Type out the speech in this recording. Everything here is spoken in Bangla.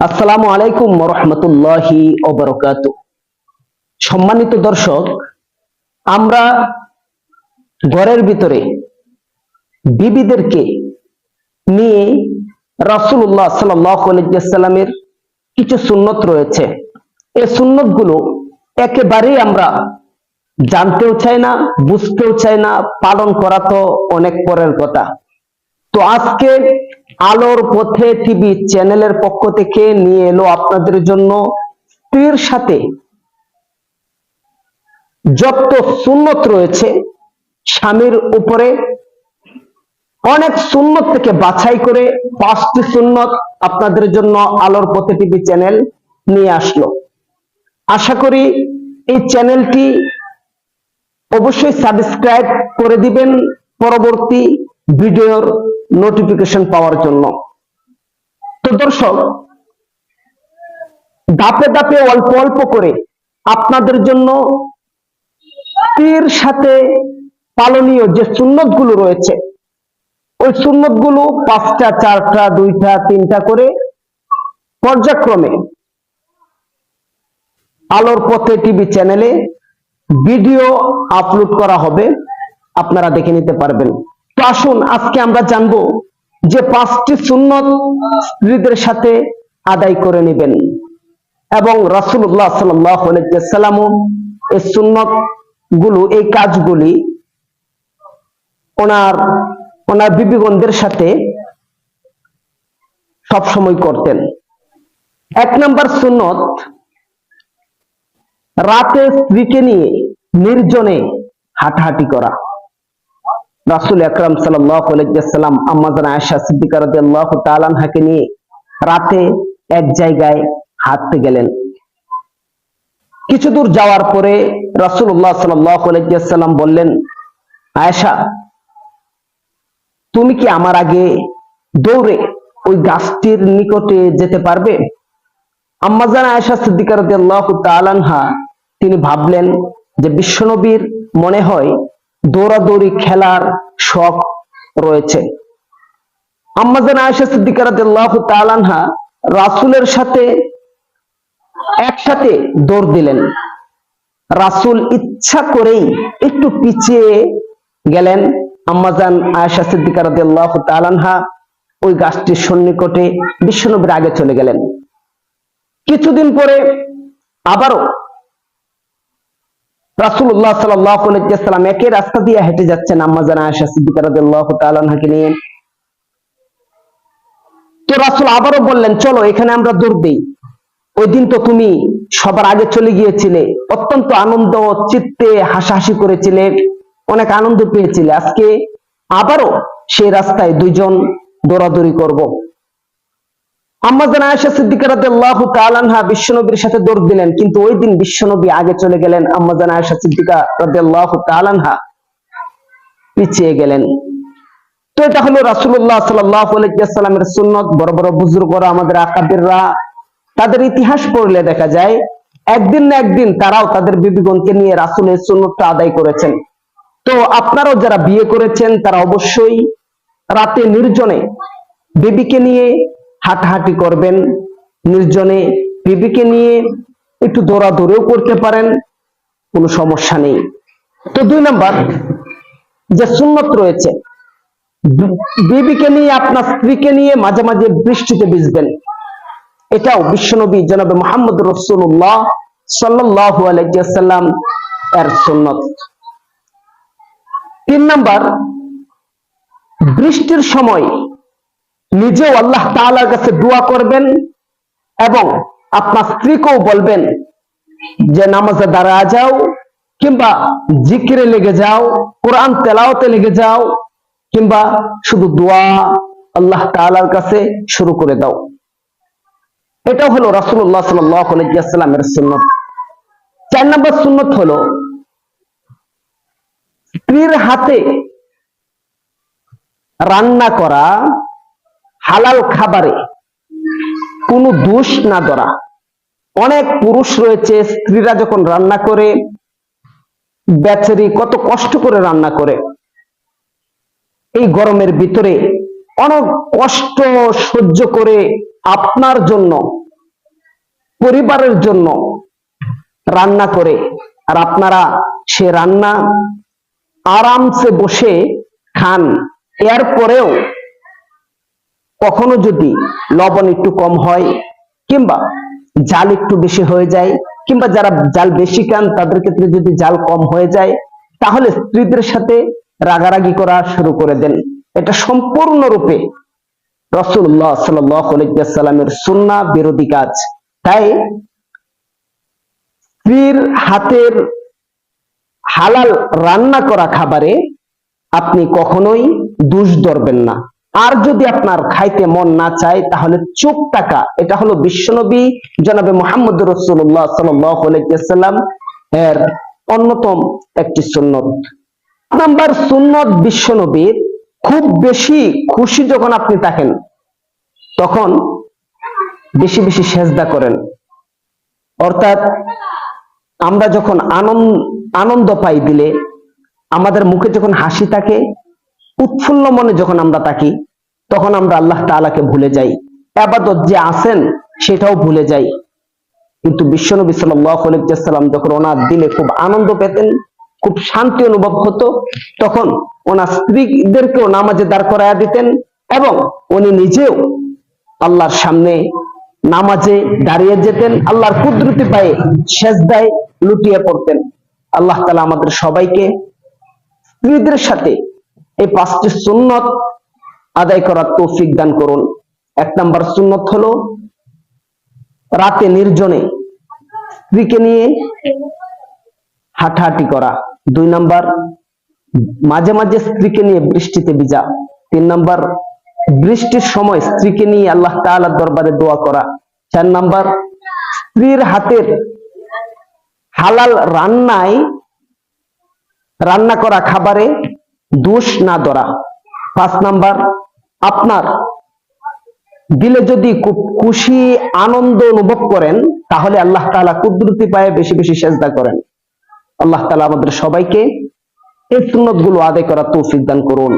আসসালামু আলাইকুম রহমতুল্লাহি ওবরকাত সম্মানিত দর্শক, আমরা ঘরের ভিতরে বিবিদেরকে নিয়ে সাল্লাল্লাহু সাল্লামের কিছু সুন্নত রয়েছে। এই সুন্নতগুলো একেবারেই আমরা জানতেও চাই না, বুঝতেও চাই না, পালন করা তো অনেক পরের কথা। তো আজকে আলোর পথে টিভি চ্যানেলের পক্ষ থেকে নিয়ে এলো আপনাদের জন্য স্ত্রীর সাথে যত সুন্নত রয়েছে স্বামীর উপরে, অনেক সুন্নত থেকে বাছাই করে পাঁচটি সুন্নত আপনাদের জন্য আলোর পথে টিভি চ্যানেল নিয়ে আসলো। আশা করি এই চ্যানেলটি অবশ্যই সাবস্ক্রাইব করে দিবেন। পরবর্তী ভিডিওর নোটিফিকেশন পাওয়ার জন্য। তো দর্শক, ধাপে ধাপে অল্প অল্প করে আপনাদের জন্য স্ত্রীর সাথে পালনীয় যে সুন্নতগুলো রয়েছে, ওই সুন্নতগুলো পাঁচটা, চারটা, দুইটা, তিনটা করে পর্যায়ক্রমে আলোর পথে টিভি চ্যানেলে ভিডিও আপলোড করা হবে। আপনারা দেখে নিতে পারবেন। তো আসুন, আজকে আমরা জানব যে পাঁচটি সুন্নত স্ত্রীদের সাথে আদায় করে নেবেন। এবং আলাইহি সাল্লামও এই সুন্নতগুলো এই কাজগুলি ওনার ওনার বিবিগণদের সাথে সব সময় করতেন। এক নাম্বার সুন্নত, রাতে স্ত্রীকে নিয়ে নির্জনে হাঁটাহাঁটি করা। রাসুল আকরাম সাল্লাম আম্মাজান আয়সা সিদ্দিকা রাদিয়াল্লাহু তাআলা নিয়ে রাতে এক জায়গায় হাঁটতে গেলেন। কিছু দূর যাওয়ার পরে আলাইহি ওয়াসাল্লাম বললেন, আয়েশা, তুমি কি আমার আগে দৌড়ে ওই গাছটির নিকটে যেতে পারবে? আম্মাজান আয়েশা সিদ্দিকার তাআলা তিনি ভাবলেন যে বিশ্বনবীর মনে হয় দৌড়াদৌড়ি খেলার শখ রয়েছে। আম্মাজান তাআলা সাথে একসাথে দৌড় দিলেন। রাসূল ইচ্ছা করেই একটু পিছিয়ে গেলেন। আম্মাজান আয়েশা সিদ্দিকা রাদিয়াল্লাহু তাআলা আনহা ওই গাছটির সন্নিকটে বিশ্বনবীর আগে চলে গেলেন। কিছুদিন পরে আবারও আলাইহি একই রাস্তা দিয়ে হেঁটে যাচ্ছেন তো রাসূল আবারও বললেন, চলো, এখানে আমরা দৌড় দেই। ওই দিন তো তুমি সবার আগে চলে গিয়েছিলে, অত্যন্ত আনন্দ, চিত্তে হাসাহাসি করেছিলে, অনেক আনন্দ পেয়েছিলে। আজকে আবারও সেই রাস্তায় দুইজন দৌড়াদৌড়ি করব। বড় বড় বুজুর্গরা, আমাদের আকাবিররা তাদের ইতিহাস পড়লে দেখা যায়, একদিন না একদিন তারাও তাদের বিবিগণকে নিয়ে রাসূলের সুন্নতটা আদায় করেছেন। তো আপনারাও যারা বিয়ে করেছেন, তারা অবশ্যই রাতে নির্জনে বেবিকে নিয়ে হাঁটাহাঁটি করবেন, নির্জনে বেবিকে নিয়ে একটু দৌড়াদৌড়িও করতে পারেন, কোনো সমস্যা নেই। তো দুই নাম্বার, যে সুন্নত রয়েছে, বেবিকে নিয়ে আপনার স্ত্রীকে নিয়ে মাঝে মাঝে বৃষ্টিতে ভিজবেন। এটাও বিশ্বনবী জনাবে মোহাম্মদ রসুল্লাহ সাল্লাহ আলাইসাল্লাম এর সুন্নত। তিন নাম্বার, বৃষ্টির সময় নিজেও আল্লাহ তাআলার কাছে দোয়া করবেন এবং আপনার স্ত্রীকেও বলবেন যে নামাজে দাঁড়া যাও কিংবা জিকিরে লেগে যাও, কোরআন তেলাওতে লেগে যাও কিংবা শুধু দোয়া আল্লাহ তাআলার কাছে শুরু করে দাও। এটা হলো সাল্লাল্লাহু আলাইহি ওয়াসাল্লামের চার নম্বর সুন্নত হলো স্ত্রীর হাতে রান্না করা হালাল খাবারে কোনো দোষ না ধরা। অনেক পুরুষ রয়েছে, স্ত্রীরা যখন রান্না করে, বেচারি কত কষ্ট করে রান্না করে। এই গরমের ভিতরে অনেক কষ্ট সহ্য করে আপনার জন্য, পরিবারের জন্য রান্না করে। আর আপনারা সে রান্না আরামসে বসে খান। এরপরেও কখনো যদি লবণ একটু কম হয়, কিংবা জাল একটু বেশি হয়ে যায়, কিংবা যারা জাল বেশি খান, তাদের ক্ষেত্রে যদি জাল কম হয়ে যায়, তাহলে স্ত্রীদের সাথে রাগারাগি করা শুরু করে দেন। এটা সম্পূর্ণরূপে রসুল্লাহ সাল্লামের সুন্না বিরোধী কাজ। তাই স্ত্রীর হাতের হালাল রান্না করা খাবারে আপনি কখনোই দুষ ধরবেন না। আর যদি আপনার খাইতে মন না চায়, তাহলে চুপ টাকা এটা হলো বিশ্বনবী জনাবে মোহাম্মদ রসুল্লাহ সাল্লাম এর অন্যতম একটি সুন্নত। নাম্বার সুন্নত বিশ্বনবীর খুব বেশি খুশি যখন আপনি থাকেন, তখন বেশি বেশি সেজদা করেন। অর্থাৎ আমরা যখন আনন্দ আনন্দ পাই দিলে, আমাদের মুখে যখন হাসি থাকে উৎফুল্ল মনে যখন আমরা থাকি, তখন আমরা আল্লাহ তাআলাকে ভুলে যাই। আবাদত যে আছেন, সেটাও ভুলে যাই। কিন্তু বিশ্বনবী সাল্লাম যখন ওনার দিলে খুব আনন্দ পেতেন, খুব শান্তি অনুভব হতো, তখন ওনার স্ত্রীদেরকেও নামাজে দাঁড় করাইয়া দিতেন এবং উনি নিজেও আল্লাহর সামনে নামাজে দাঁড়িয়ে যেতেন, আল্লাহর কুদরতি পায়ে শেষ সেজদায় লুটিয়ে পড়তেন। আল্লাহ তালা আমাদের সবাইকে স্ত্রীদের সাথে এই পাঁচটি সুন্নত আদায় করার তৌফিক দান করুন। এক নাম্বার সুন্নত হলো রাতে নির্জনে স্ত্রীকে নিয়ে হাঁটাহাঁটি করা। দুই নাম্বার মাঝে মাঝে স্ত্রীকে নিয়ে বৃষ্টিতে ভিজা। তিন নাম্বার বৃষ্টির সময় স্ত্রীকে নিয়ে আল্লাহ তাআলার দরবারে দোয়া করা। চার নাম্বার স্ত্রীর হাতের হালাল রান্নায় রান্না করা খাবারে দোষ না ধরা। পাঁচ নাম্বার, আপনার দিলে যদি খুব খুশি, আনন্দ অনুভব করেন, তাহলে আল্লাহ তালা কুদরতি পায়ে বেশি বেশি সেজদা করেন। আল্লাহ তালা আমাদের সবাইকে এই সুন্নতগুলো আদায় করার তৌফিক দান করুন।